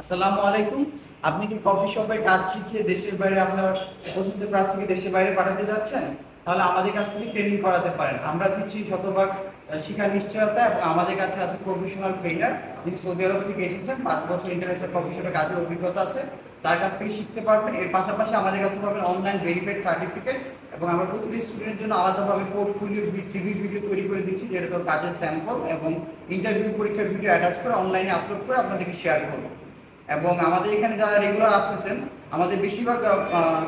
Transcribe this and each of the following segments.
আসসালামু আলাইকুম। আপনি কি কফি শপে কাজ শিখিয়ে দেশের বাইরে আপনার পছন্দের প্রার্থীকে দেশের বাইরে পাঠাতে যাচ্ছেন? তাহলে আমাদের কাছ থেকে ট্রেনিং করাতে পারেন। আমরা দিচ্ছি শতভাগ আহ, নিশ্চয়তা এবং আমাদের কাছে আছে প্রফেশনাল ট্রেনার যিনি সৌদি আরব থেকে এসেছেন। পাঁচ বছর ইন্টারন্যাশনাল কফি শপে কাজের অভিজ্ঞতা আছে। তার কাছ থেকে শিখতে পারবেন। এর পাশাপাশি আমাদের কাছে পাবেন অনলাইন ভেরিফাইড সার্টিফিকেট এবং আমরা প্রতিটি স্টুডেন্টের জন্য আলাদাভাবে পোর্টফোলিও সিভি ভিডিও তৈরি করে দিচ্ছি যেটা তোর কাজের স্যাম্পল এবং ইন্টারভিউ পরীক্ষার ভিডিও অ্যাটাচ করে অনলাইনে আপলোড করে আপনাদেরকে শেয়ার করব। এবং আমাদের এখানে যারা রেগুলার আসতেছেন, আমাদের বেশিরভাগ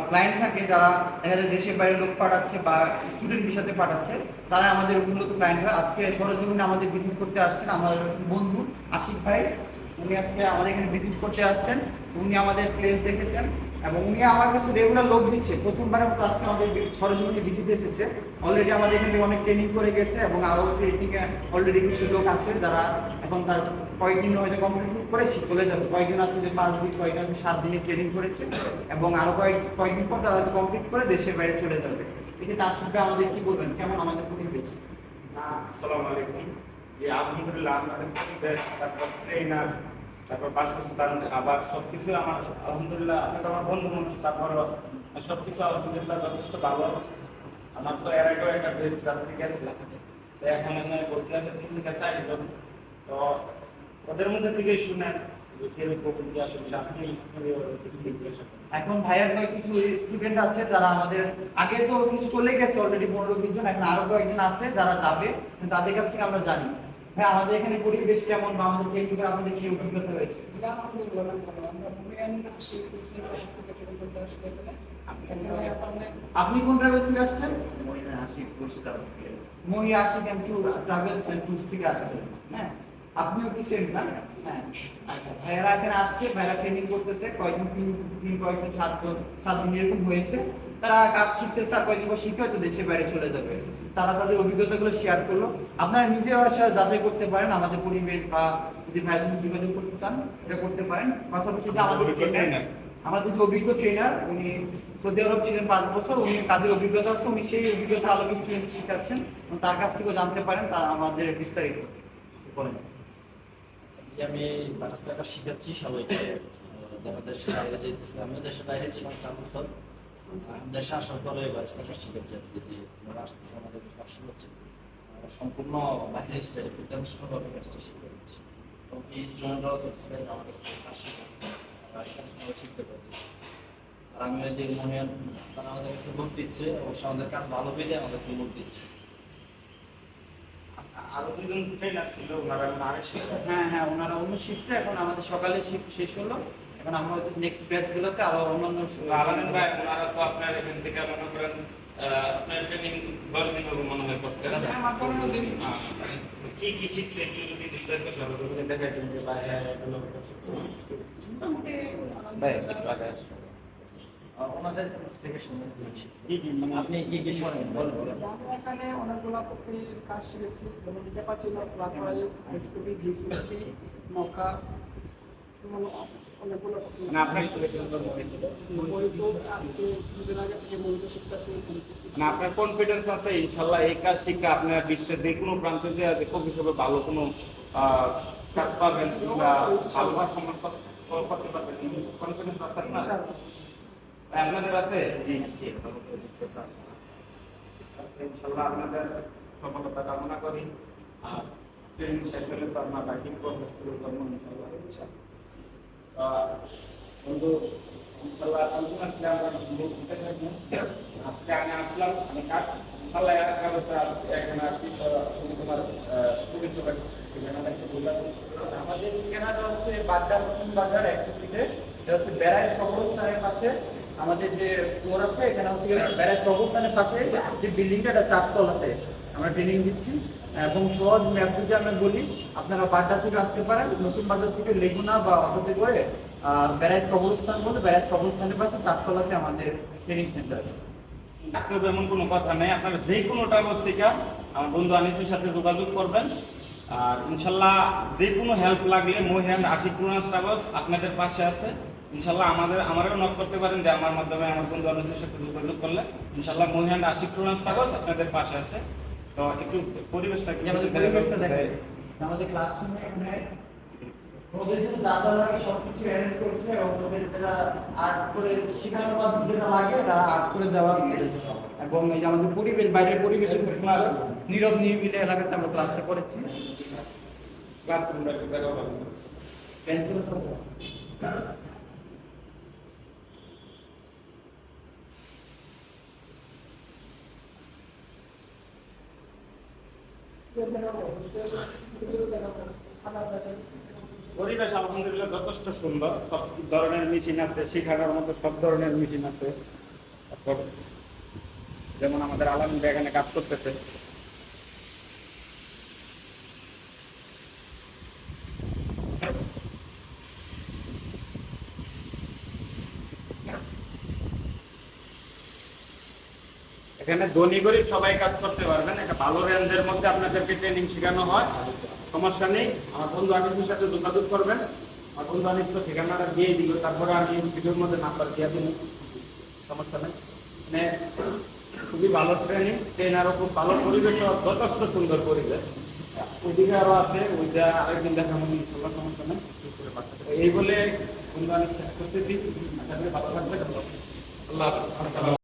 ক্লায়েন্ট থাকে যারা দেখা যায় দেশের বাইরে লোক পাঠাচ্ছে বা স্টুডেন্ট বিষয়তে পাঠাচ্ছে, তারা আমাদের মূলত ক্লায়েন্ট হয় আজকে সরজমিনে আমাদের ভিজিট করতে আসছেন আমার বন্ধু আশিক ভাই। উনি আজকে আমাদের এখানে ভিজিট করতে আসছেন। উনি আমাদের প্লেস দেখেছেন এবং উনি আমার কাছে রেগুলার লোক দিচ্ছে। প্রথমবারের মতো আজকে আমাদের সরজমিনে ভিজিট এসেছে। অলরেডি আমাদের এখান থেকে অনেক ট্রেনিং করে গেছে এবং আরও এদিকে অলরেডি কিছু লোক আছে যারা এখন তার কয়েকদিন হয়তো কমপ্লিট করে সে চলে যাবে। কয়েকদিন আছে যে পাঁচ দিন কয়েকদিন আছে সাত দিনের ট্রেনিং করেছে এবং আরও কয়েক কয়েকদিন পর তারা হয়তো কমপ্লিট করে দেশের বাইরে চলে যাবে। এক্ষেত্রে আশিকভাই আমাদের কি বলবেন? কেমন আমাদের পরিবেশ? আসসালামু আলাইকুম। জি, আলহামদুলিল্লাহ তারপর ট্রেনার তারপর বাসস্থান, খাবার, সবকিছু আমার, আলহামদুলিল্লাহ আপনি তো আমার বন্ধু মানুষ তারপর সবকিছু আলহামদুলিল্লাহ যথেষ্ট ভালো। আমার তো এর আগেও একটা বেশ যাত্রী গেছে তো এখন এখানে ভর্তি আছে তিন থেকে চারজন তো ওদের মধ্যে থেকেই শুনেন। এখন ভাইয়ার কিছু স্টুডেন্ট আছে যারা আমাদের, আগে তো কিছু চলে গেছে অলরেডি পনেরো বিশ জন, এখন আরও কয়েকজন আছে যারা যাবে তাদের কাছ থেকে আমরা জানি। ভাই, আমাদের এখানে পরিবেশ কেমন বা আমাদের আপনাদের কি অভিজ্ঞতা হয়েছে আপনি কোন ট্রাভেলস থেকে আসছেন? Mohi Ashik travels and tours থেকে আসছেন। হ্যাঁ আপনিও কি সেম না? হ্যাঁ আচ্ছা ভাইয়ারা এখানে আসছে ভাইয়ারা ট্রেনিং করতেছে কয়েকদিন তিন দিন কয়েকদিন সাতজন সাত দিন এরকম হয়েছে। তারা কাজ শিখতেছে আর কয়েকদিন পর শিখে হয়তো দেশের বাইরে চলে যাবে। তারা তাদের অভিজ্ঞতাগুলো শেয়ার করল। আপনারা নিজেও আসলে যাচাই করতে পারেন আমাদের পরিবেশ বা যদি ভাইয়াদের যোগাযোগ করতে চান এটা করতে পারেন। পাশাপাশি যে আমাদের আমাদের যে অভিজ্ঞ ট্রেনার উনি সৌদি আরব ছিলেন পাঁচ বছর উনি কাজের অভিজ্ঞতা আছে উনি সেই অভিজ্ঞতা আলোকে স্টুডেন্ট শিখাচ্ছেন। তার কাছ থেকেও জানতে পারেন তা আমাদের বিস্তারিত। বলেন। জি, আমি বারিস্তাটা শিখাচ্ছি সবাইকে। যারা দেশের বাইরে যেতেছে আমিও দেশের বাইরে ছিলাম চার বছর। দেশে আসার পরে বারিস্তাটা শিখাচ্ছি আর কি যে ওরা আসতেছে আমাদের শিখাচ্ছে আহ, সম্পূর্ণ বাইরে স্টাইল ইন্টারন্যাশনাল কাজটা শিখে দিচ্ছি এবং এই স্টুডেন্টরাও স্যাটিসফাইড আমার কাজ শিখে শিখতে পারতেছে। আর আমি ওই যে মহিয়ান তারা আমাদের কাছে লোক দিচ্ছে অবশ্য আমাদের কাজ ভালো পেয়ে আমাদেরকে লোক দিচ্ছে। দুজন ট্রেনার ছিল ওনারা আরেক শিক্ষক হ্যাঁ হ্যাঁ ওনারা অন্য শিফটে এখন আমাদের সকালে শিফট শেষ হলো। এখন আমরা হয়তো নেক্সট ব্যাচগুলোতে আরও অন্যান্য আলামিন ভাই ওনারা তো আপনার এখান থেকে মনে করেন আপনার ট্রেনিং দশ দিন হবে মনে হয় করছে। হ্যাঁ। আহ, কি কি শিখছে একটু যদি বিস্তারিত সরজমিনে দেখাই দিন যে ভাই হ্যাঁ, এগুলো শিখছে। ভাই একটু আগে ওনাদের থেকে মানে আপনি কি কি শোনেন এখানে অনেকগুলো কপির কাজ শিখেছি যেমন cappuccino flat white V sixty mocha অনেকগুলো মানে আপনার বই তো। আজকে কিছুদিন আগে থেকে শিখতেছি মানে আপনার কনফিডেন্স আছে ইনশাল্লাহ এই কাজ শিক্ষা আপনার বিশ্বের যে কোনো প্রান্তে যে হিসেবে ভালো কোনো কাজ পাবেন বা ভালো সম্মান করতে পারবেন কনফিডেন্স আছে আপনাদের আছে? আপনাদের সফলতা কামনা করি। আর ট্রেনিং শেষ হলে তো বাকি প্রসেস শুরু করব বন্ধু আমি আসলাম আমাদের হচ্ছে বাজার বাজার অ্যাক্টিভিটিতে এটা হচ্ছে ব্যারাজ কবরস্থানের পাশে আমাদের যে ফ্লোর পাশে যে বিল্ডিংটা চারতলাতে আমরা ট্রেনিং দিচ্ছি। এবং সহজ ম্যাপ আমরা বলি, আপনারা থেকে আসতে পারেন, নতুন বাজার থেকে লেগুনা বা পাশে চারতলাতে আমাদের ট্রেনিং সেন্টার এমন কোনো কথা আপনারা যে কোনো থেকে আমার বন্ধু আনিসের সাথে যোগাযোগ করবেন। আর ইনশাল্লাহ যে কোনো হেল্প লাগলে মহিয়ান আশিক আপনাদের পাশে আছে। ইনশাল্লাহ আমাদের আমারও নক করতে পারেন যে আমার মাধ্যমে আমার বন্ধু আনিসের সাথে যোগাযোগ করলে। ইনশাল্লাহ মহিয়ান আশিক টুরান্স ট্রাভেলস আপনাদের পাশে আছে। তো একটু পরিবেশটা আমাদের দেখে ক্লাসরুমে এখানে ওদের জন্য দাদা লাগে সবকিছু অ্যারেঞ্জ করছে এবং ওদের যেটা আর্ট করে শেখানোর পর যেটা লাগে এটা আর্ট করে দেওয়া আছে। এবং এই যে আমাদের পরিবেশ বাইরের পরিবেশ খুব সুন্দর নীরব নিরিবিলি এলাকাতে আমরা ক্লাসটা করেছি। ক্লাসরুমটা একটু দেখাও ভালো। পরিবেশ আলহামদুলিল্লাহ যথেষ্ট সুন্দর। সব ধরনের মেশিন আছে, শিখানোর মতো সব ধরনের মেশিন আছে। যেমন আমাদের আলম এখানে কাজ করতেছে এখানে ধনী গরিব সবাই কাজ করতে পারবেন। একটা ভালো রেঞ্জের মধ্যে আপনাদেরকে ট্রেনিং শেখানো হয়। সমস্যা নেই। আমার বন্ধু আনিসের সাথে যোগাযোগ করবেন। আমার বন্ধু আনিস তো ঠিকানাটা দিয়ে দিল। তারপরে আমি ভিডিওর মধ্যে নাম্বার দিয়ে দিন সমস্যা নেই। মানে খুবই ভালো ট্রেনিং ট্রেনারও খুব ভালো পরিবেশ যথেষ্ট সুন্দর পরিবেশ। ওইদিকে আরও আছে। ওইটা আরেকদিন দেখাবো ইনশাল্লাহ সমস্যা নেই। এই বলে বন্ধু আনিস শেষ করতেছি ভালো থাকবে আল্লাহ।